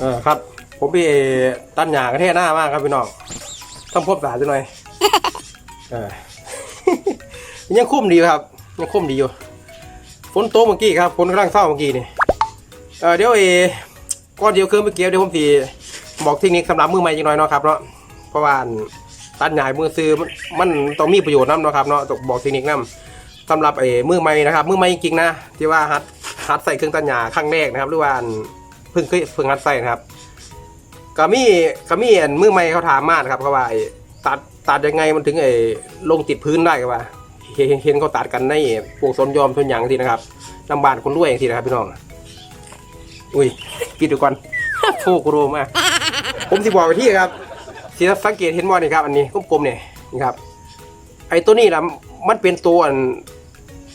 เออครับ ผมพี่ตันหยากระเทศหน้ามากครับพี่น้องต้องพบสาจังหน่อยเออยังคุ้มดีครับยังคุ้มดีอยู่ฝนโตกเมื่อกี้ครับฝนกำลังเศร้าเมื่อกี้นี่เออเดี๋ยวเอก้อนเดียวเครื่องเมื่อกี้เดี๋ยวผมทีบอกเทคนิคสำหรับมือใหม่จังหน่อยเนาะครับเนาะเพราะว่าตันหยายมือซื้อมันมันต้องมีประโยชน์นํเนาะครับเนาะต้องบอกเทคนิคนํสำหรับเอมือใหม่นะครับมือใหม่จริงๆนะที่ว่าหัดหัดใส่เครื่องตันหยาครั้งแรกนะครับหรือว่าอัน เพิ่งเคยเพิ่งหัดใส่นะครับก็มีก็มีอันมือใหม่เขาถามมานะครับเขาว่าไอ้ตัดตัดยังไงมันถึงไอ้ลงติดพื้นได้ก็ว่าเห็นเห็นเขาตัดกันในพวกสนยอมทนหยางทีนะครับลำบานคนรวยอย่างทีนะครับพี่น้องอุ้ยกินดูก่อนโฟกโรมากผมสิบอกไปที่ครับสิสังเกตเห็นว่านี่ครับ อันนี้กลมๆเนี่ยนี่ครับ ไอ้ตัวนี้นะมันเป็นตัว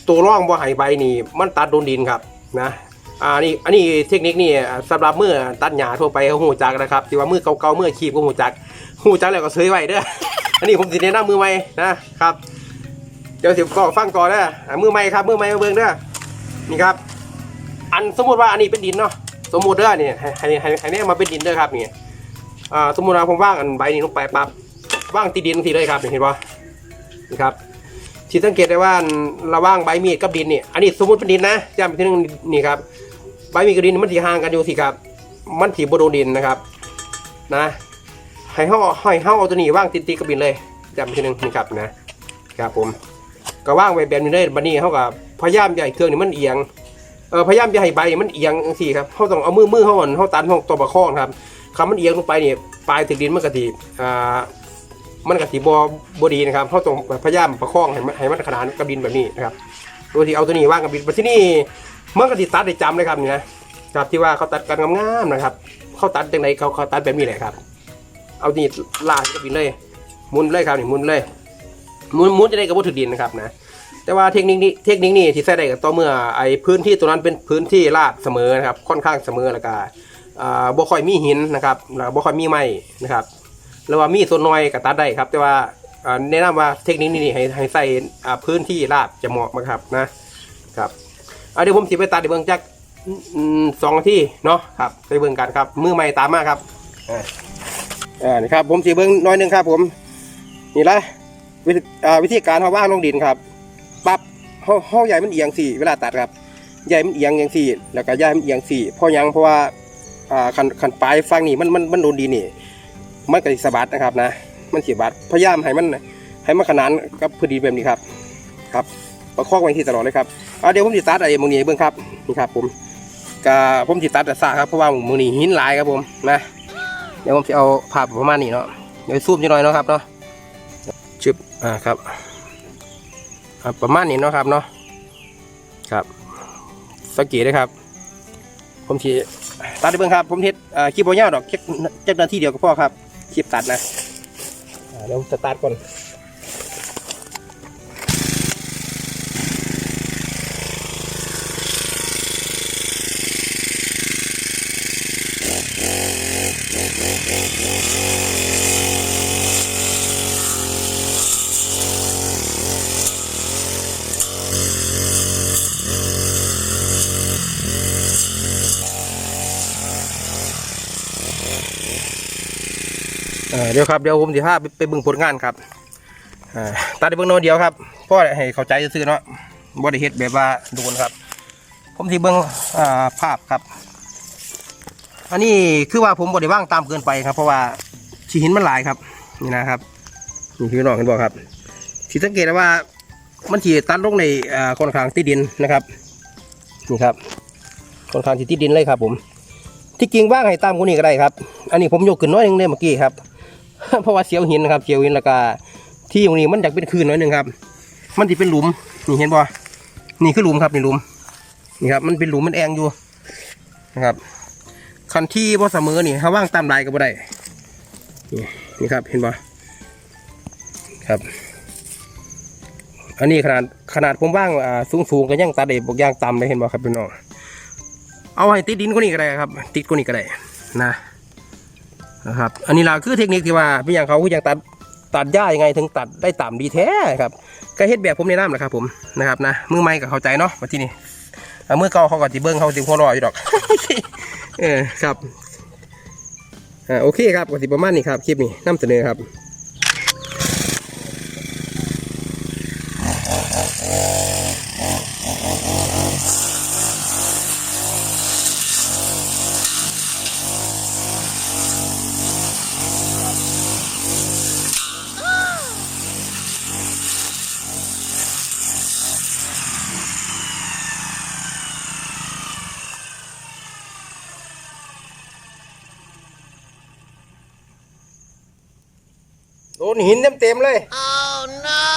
ตัวร่องบ่ไหใบนี่ มันตัดโดนดินครับนะ อ่านี่อันนี้เทคนิคนี่สำหรับมือตัดหญ้าทั่วไปเขาหูจักนะครับที่ว่ามือเก่าๆมือขีบก็หูจักหูจักแล้วก็เซยไว้เด้ออันนี้ผมสิแนะนำมือใหม่นะครับ เดี๋ยวสิก็ฟังต่อเด้อมือใหม่ครับมือใหม่มาเบิ่งเด้อนี่ครับ อันสมมติว่าอันนี้เป็นดินเนาะสมมติเด้อเนี่ให้ให้ให้ให้เนี่ยมาเป็นดินเด้อครับนี่อ่าสมมติว่าผมว่างอันใบนี้ลงไปปั๊บว่างตีดินทีเลยครับเห็นปะนี่ครับที่สังเกตได้ว่าระหว่างใบมีดกับดินนี่อันนี้สมมติเป็นดินนะย้ำอีกทีนึงนี่ครับ ใบมีกับดินมันถีห่างกันอยู่สิครับ มันถีบโดนดินนะครับ นะให้เฮาให้เฮาเอาตัวนี้ว่างติดๆกับดินเลยย้ำอีกทีนึงนี่ครับนะครับผมก็ว่างไว้แบบนี้เลยบัดนี้เขาก็พยายามให้เครื่องนี่มันเอียงเออพยายามอย่าให้ใบมันเอียงจังซี่ครับเขาต้องเอามือมือเขาอ่อนเขาตันเขาตัวประคองครับคำมันเอียงลงไปนี่ปลายถึงดินมันกะทิอ่ามันกะทิบอบดีนะครับเขาต้องพยายามประคองให้มันให้มันขนานกับดินแบบนี้นะครับ โดยที่เอาตัวนี้ว่างกับดินมาที่นี่เมันกะทิตัดได้จำเลยครับนี่นะครับที่ว่าเขาตัดกันงามๆนะครับเขาตัดจังไดเขาเขาตัดแบบนี้แหละครับ เอานี่ลากกับดินเลยหมุนเลยครับนี่หมุนเลยหมุนหมุนจะได้กับวัตถุดินนะครับนะแต่ว่าเทคนิคนี้เทคนิคนี้ที่ใช้ได้ก็ต่อเมื่อไอ้พื้นที่ตัวนั้นเป็นพื้นที่ราบเสมอนะครับ ค่อนข้างเสมอแล้วก็อ่าบ่ค่อยมีหินนะครับแล้วบ่ค่อยมีไม้นะครับแล้วว่ามีส่วนน้อยก็ตัดได้ครับ แต่ว่า อ่าแนะนำว่าเทคนิคนี้ให้ให้ใส่อ่าพื้นที่ราบจะเหมาะมากครับนะครับเอาเดี๋ยวผมสิไปตัดในเบื้องจักสองนาทีเนาะครับไปเบื้องกันครับ มือใหม่ตามมาครับอ่านี่ครับ ผมสิเบื้องน้อยหนึงครับ ผมนี่ละวิธีอ่าวิธีการเขาว่างลงดินครับปั๊บเฮาเฮาใหญ่มันเอียงสี่ เวลาตัดครับใหญ่มันเอียงอย่างสี่ แล้วก็ใหญ่มันเอียงสี่เพราะยังเพราะว่าอ่าคันคันปลายฟังนี่มันมันมันโดนดีนี่ มันก็สิสะบัดนะครับนะ มันเสิบาดพยายามให้มันให้มันขนานกับพอดีแบบนี้ครับครับประคองไว้ที่ตลอดเลยครับเอาเดี๋ยวผมสิตัดไอ้หมองนี้เบิ่งครับนี่ครับ ผมก็ผมสิตัดแต่ซาครับเพราะว่าหมองนี้หินหลายครับผมนะเดี๋ยวผมจะเอาภาพประมาณนี้เนาะเดี๋ยวซูมนิดหน่อยเนาะครับเนาะชึบอ่าครับอ่าประมาณนี้เนาะครับเนาะครับสังเกตได้ครับ ผมทีตัดได้เบิ่งครับ ผมเฮ็ดอ่าคลิปบ่ยาวดอกแค่แค่นาทีเดียวก็พอครับคลิปตัดนะ เดี๋ยวสตาร์ทก่อน เดี๋ยวครับเดี๋ยวผมสิพาไปไปเบิ่งผลงานครับตัดได้เบิ่งน้อยเดียวครับเพราะให้เข้าใจซื่อเนาะบ่ได้เฮ็ดแบบว่าโดนครับ ผมสิเบิ่งอ่าภาพครับ อันนี้คือว่าผมบ่ได้ว่างตามเกินไปครับ เพราะว่าสีหินมันหลายครับ นี่นะครับนี่พี่น้องเห็นบ่ครับที่สังเกตว่ามันที่ตัดลงในค่อนข้างติดดินนะครับนี่ครับค่อนข้างที่ติดดินเลยครับ ผม ที่จริงว่างให้ตามคนนี้ก็ได้ครับ อันนี้ผมยกขึ้นน้อยนึงเลยเมื่อกี้ครับ เพราะว่าเสียวหินนะครับเสียวหินแล้วก็ที่ตรงนี้มันอยากเป็นคืนน้อยหนึ่งครับ มันที่เป็นหลุมนี่เห็นบ่นี่คือหลุมครับนี่หลุมนี่ครับมันเป็นหลุมมันแองอยู่นะครับคันที่บ่เสมอนี่ถ้าว่างตามลายก็บ่ได้นี่นี่ครับเห็นบ่ครับ อันนี้ขนาดขนาดผมว่างอ่าสูงสูงๆก็ยังตาเด็บกย่างต่ำเลยเห็นบ่ครับพี่น้องเอาให้ติดดินกว่านี้ก็ได้ครับ ติดกว่านี้ก็ได้นะ นะครับ อันนี้ล่ะคือเทคนิคที่ว่าพี่อย่างเขาคืออย่างตัดตัดหญ้ายังไงถึงตัดได้ต่ำดีแท้ครับก็เฮ็ดแบบผมในน้ำแหละครับผมนะครับนะมือไม้กับเข้าใจเนาะมาที่นี่เมื่อเก่าเขาก็ติเบิ้งเขาติหัวรออยู่ดอกเออครับอ่าโอเคครับก็ติประมาณนี้ครับคลิปนี้นำเสนอครับ โดนหินเต็มๆเลย oh, no.